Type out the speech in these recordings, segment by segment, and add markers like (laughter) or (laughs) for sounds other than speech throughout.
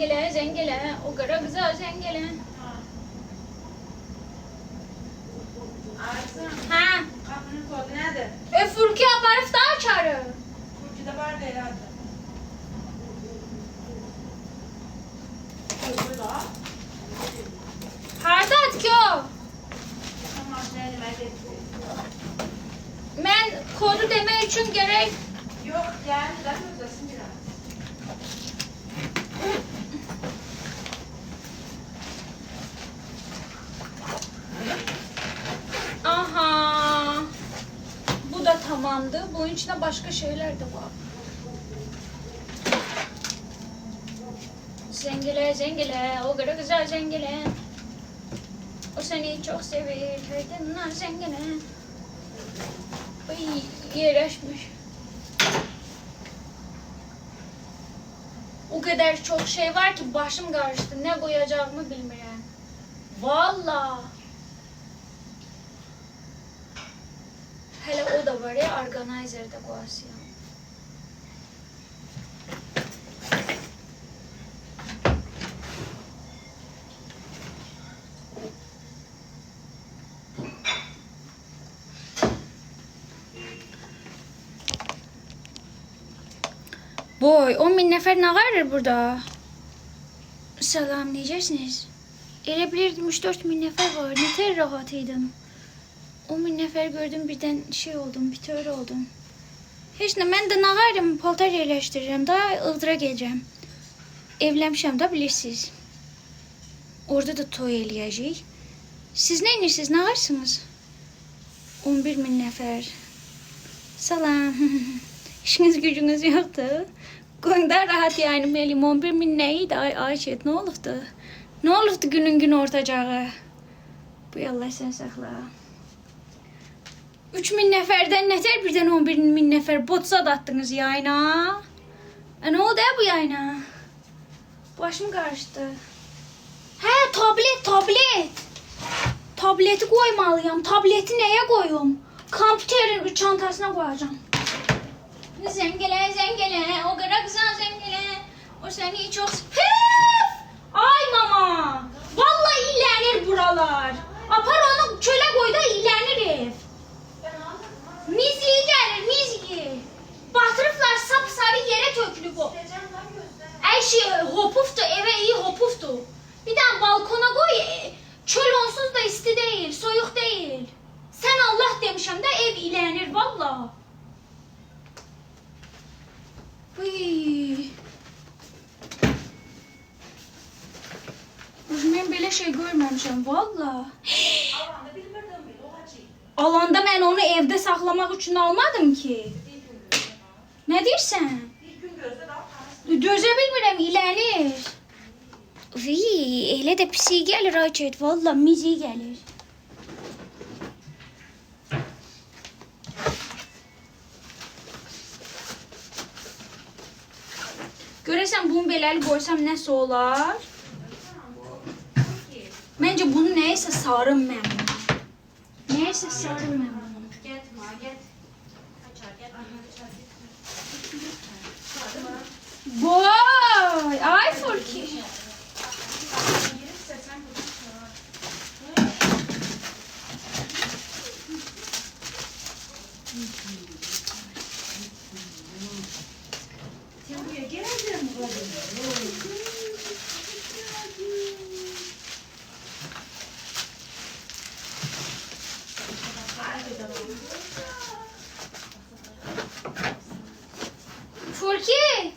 Zengele zengele o kadar güzel zengele. Arzu, Ha. kapının kodu nedir? E Furki aparıp daha çağırır. Kurcuda var da herhalde. Burada. Hardat ki o. Ben kodu demek için gerek Yok, yani daha uzasın biraz. Aha. Bu da tamamdı. Bunun içinde başka şeyler de var. Zengile zengile o kadar güzel zengile. O seni çok sever. Hırdınlar zengile. Ay iğrençmiş. O kadar çok şey var ki başım karıştı. Ne koyacağımı bilmiyorum. Vallahi. Hele o da var ya organizer'da koyasıya. Boy, 10 bin nefer ne vardır burada? Selam diyeceksiniz. Elə bilirdim 3-4 bin nefer var. Ne tər rahat idim. 10 bin nefer gördüm birden şey oldum, bitör oldum. Heç nə, mən də nə qayrım paltar yerləşdirirəm da, ıldıra gələcəm. Evlənmişəm də bilirsiniz. Orada da toy eləyəcəyik. Siz nə edirsiniz, nə qarsınız? 11 min nəfər. Salam. (laughs) İşiniz gücünüz yoxdur. Qoyun da rahat yani Melim 11 min nə idi? Ay Ayşət, nə olubdu? Nə olubdu günün gün ortacağı? Bu Allah sən saxla. 3 min nəfərdən nətər birdən 11 min nəfər botsa da attınız yayına? E, nə oldu ya bu yayına? Başım qarışdı. Hə, tablet, tablet. Tableti qoymalıyam. Tableti nəyə qoyum? Kompüterin çantasına qoyacağam. Zengele, zengele, o kadar güzel zengele. O seni çok... Püf! Ay mama! Vallahi iğlenir buralar. Apar onu çöle koy da iğlenir ev. Mizliği gelir, mizliği. Batırıplar sapsarı yere tökülüp o. Her şey hopuftu, eve iyi hopuftu. Bir daha balkona koy, e, çöl onsuz da isti değil, soyuk değil. Sen Allah demişim de ev iğlenir vallahi. Uy. Ben belə şey görməmişəm, valla. Alanda mən onu evdə saxlamaq üçün almadım ki. Nə deyirsən? Bir gün gözde daha Dözə bilmirəm, ilənir. Uy, elə də pis iyi gəlir Ayçət, valla mis iyi gəlir. Görəsən bunu beləli qoysam nəsə olar? Məncə bunu nəyəsə sarım mən. Nəyəsə sarım mən Ay Furki.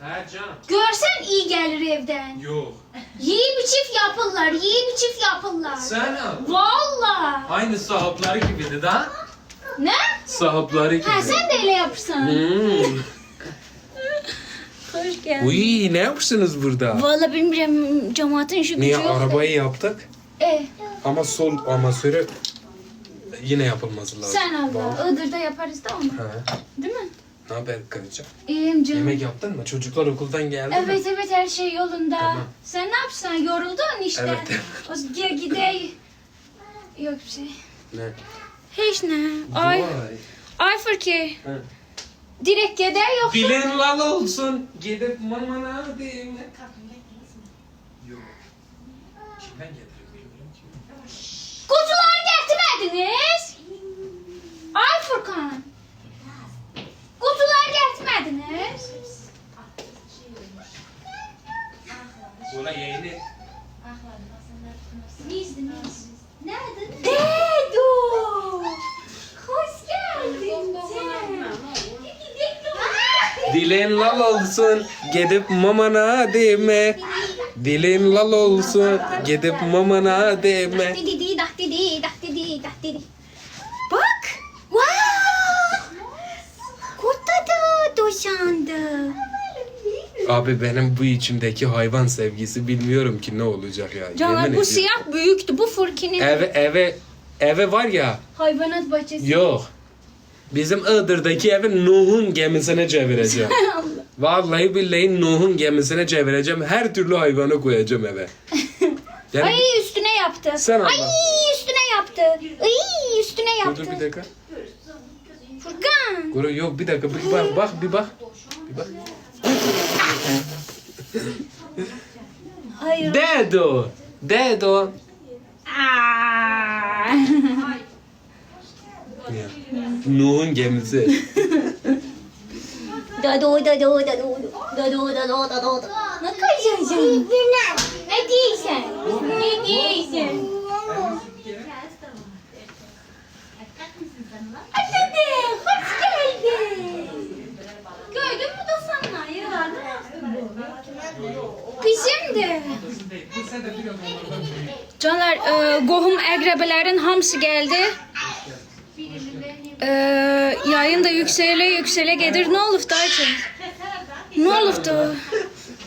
Can. Görsən iyi gəlir evdən. Yok. Yiyip içip yapırlar, yiyip içip yapırlar. Sen al. Valla. Aynı sahipleri gibiydi da. Ne? Sahipleri gibi. Ha sen de öyle yapırsan. Hmm. Hoş geldin. Uy ne yapıyorsunuz burada? Valla bilmiyorum cemaatin işi gücü Niye yok. da. arabayı yaptık E, ama sol amasörü yine yapılması lazım. sen Allah. Vallahi. Iğdır'da yaparız da onu. Ha. Değil mi? Ne haber karıcığım? İyiyim canım. Yemek yaptın mı? Çocuklar okuldan geldi mi? Evet evet her şey yolunda. Tamam. Sen ne yapsan yoruldun işte. Evet. O gel gidey. Yok bir şey. Ne? Hiç ne. Ay, Vay. ay Fırki. Ha. Direkt gider yoksa. Bilen lal olsun. Gidip. Kimden getiriyor bilmiyorum ki. Kutuları getirmediniz. Ay Furkan. Kutuları getirmediniz. Ola yayını Dedo. Hoş geldin. Dilin lal olsun, gidip mamana deme. Dilin lal olsun, gidip mamana deme. Didi dah didi dah didi dah didi. Bak. Wow. Kurtta da doşandı. Abi benim bu içimdeki hayvan sevgisi bilmiyorum ki ne olacak ya. Yemin bu ediyorum. siyah büyüktü. Bu Furkin'in Eve eve eve var ya hayvanat bahçesi. yok. Bizim Iğdır'daki evin Nuh'un gemisine çevireceğim. (laughs) Vallahi billahi Nuh'un gemisine çevireceğim. Her türlü hayvanı koyacağım eve. Yani Ay üstüne yaptı. Sen Ay üstüne yaptı. Ay üstüne dur, yaptı. dur bir dakika. Furkan. Guru yok bir dakika bir bak bak bir bak. Bir bak. Hayır. Dedo. Dedo. Aa. (laughs) Ya. Nuh'un gemisi. Dado dado dado dado dado dado. Ne kaçacaksın? Ne değilsen? Ne değilsen? Dede, hoş geldin. Gördün mü da sana ya? Bizimdi. Canlar, e, qohum əqrəbələrin hamısı gəldi. E, yayın da yüksələ yüksələ gedir. Nə olub dayıcı? Nə olubdu?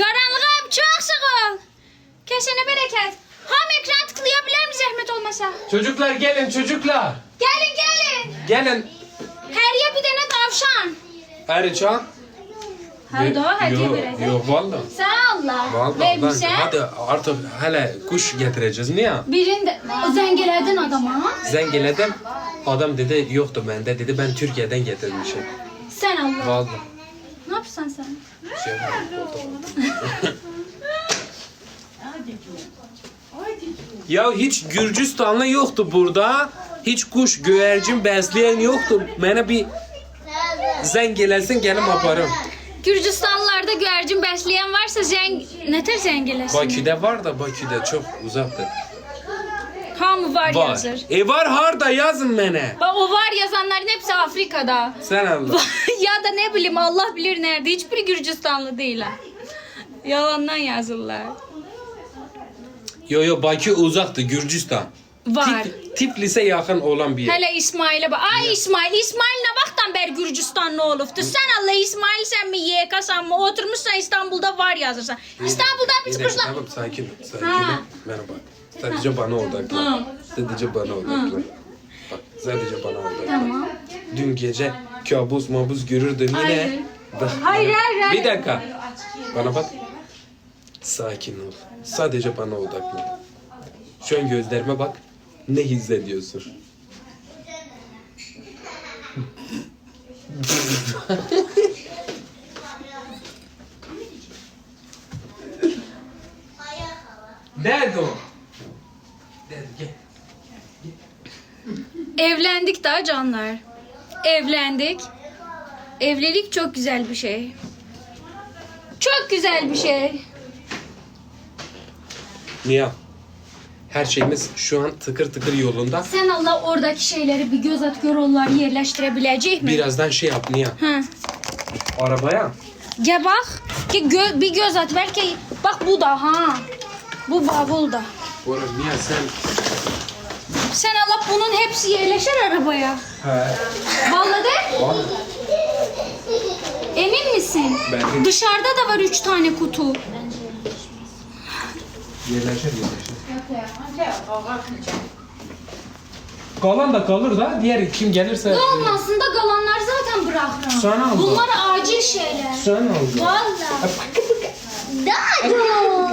Qaranlığım, çox sağ ol. Kəsənə bərəkət. Ham ekran tıklaya bilər mi zəhmət olmasa? Çocuklar gelin çocuklar. Gəlin, gəlin. Gelin. Həriyə bir dənə tavşan. Erçan. Hə, daha hədiyyə Yok verəcək. yok valla. Sağ Allah. Vallahi ben, hadi artık hele kuş getireceğiz. Niye? Birində zəng elədin adama. Zengeledim. Adam dedi yoktu bende dedi ben Türkiye'den getirmişim. Sən Allah. Vallahi. Nə yapırsan sən? Şey (laughs) ya hiç Gürcistanlı yoktu burada. Hiç kuş, güvercin besleyen yoktu. Bana bir zengelesin gelim yaparım. Gürcüstanlılarda güvercin bəsləyən varsa zəng nətər zəng eləsin? Bakü'de var da Bakü'de çok uzaktır. Hamı var, Var. yazır. E var harda yazın bana. Bak o var yazanların hepsi Afrika'da. Sen Allah. (laughs) ya da ne bileyim Allah bilir nerede. Hiçbiri Gürcistanlı değil ha. Yalandan yazırlar. Yo yo Bakü uzaktı Gürcistan. Var. Tip, Tiflis'e yakın olan bir yer. Hele İsmail'e bak. Ay İsmail. İsmail ne vaktan beri Gürcistanlı olubdu? Sen Allah İsmail sen mi YK'san mı? Oturmuşsan İstanbul'da var yazırsan. İstanbul'da Bir bir dakika, çıkmışlar. Tamam sakin ol. Sakin Ha. ol. Merhaba. Sadece bana odaklan. Sadece bana odaklan. Bak sadece bana odaklan. Tamam. Dün gece kabus mabus görürdün yine. Hayır. Bak, Hayır, hayır, hayır. Bir dakika. Bana bak. Sakin ol. Sadece bana odaklan. Şu an gözlerime bak. Ne hissediyorsun? Nerede o? Nerede? Gel. Evlendik daha canlar. Evlendik. Evlilik çok güzel bir şey. Çok güzel bir şey. Niye? Her şeyimiz şu an tıkır tıkır yolunda. Sen Allah oradaki şeyleri bir göz at gör onları yerleştirebilecek mi? Birazdan şey yap Niye? Hı. Arabaya. Gel bak. Ki gö- bir göz at belki bak bu da ha. Bu bavul da. Bora Niye sen? Sen Allah bunun hepsi yerleşir arabaya. He. Vallahi de Vallahi. emin misin? Ben Dışarıda da var üç tane kutu. Yerleşir yerleşir. Kalan da kalır da diğer kim gelirse Olmasın da kalanlar zaten bırakırım. Sen al da. Bunlar acil şeyler. sen al. Vallahi. Dado.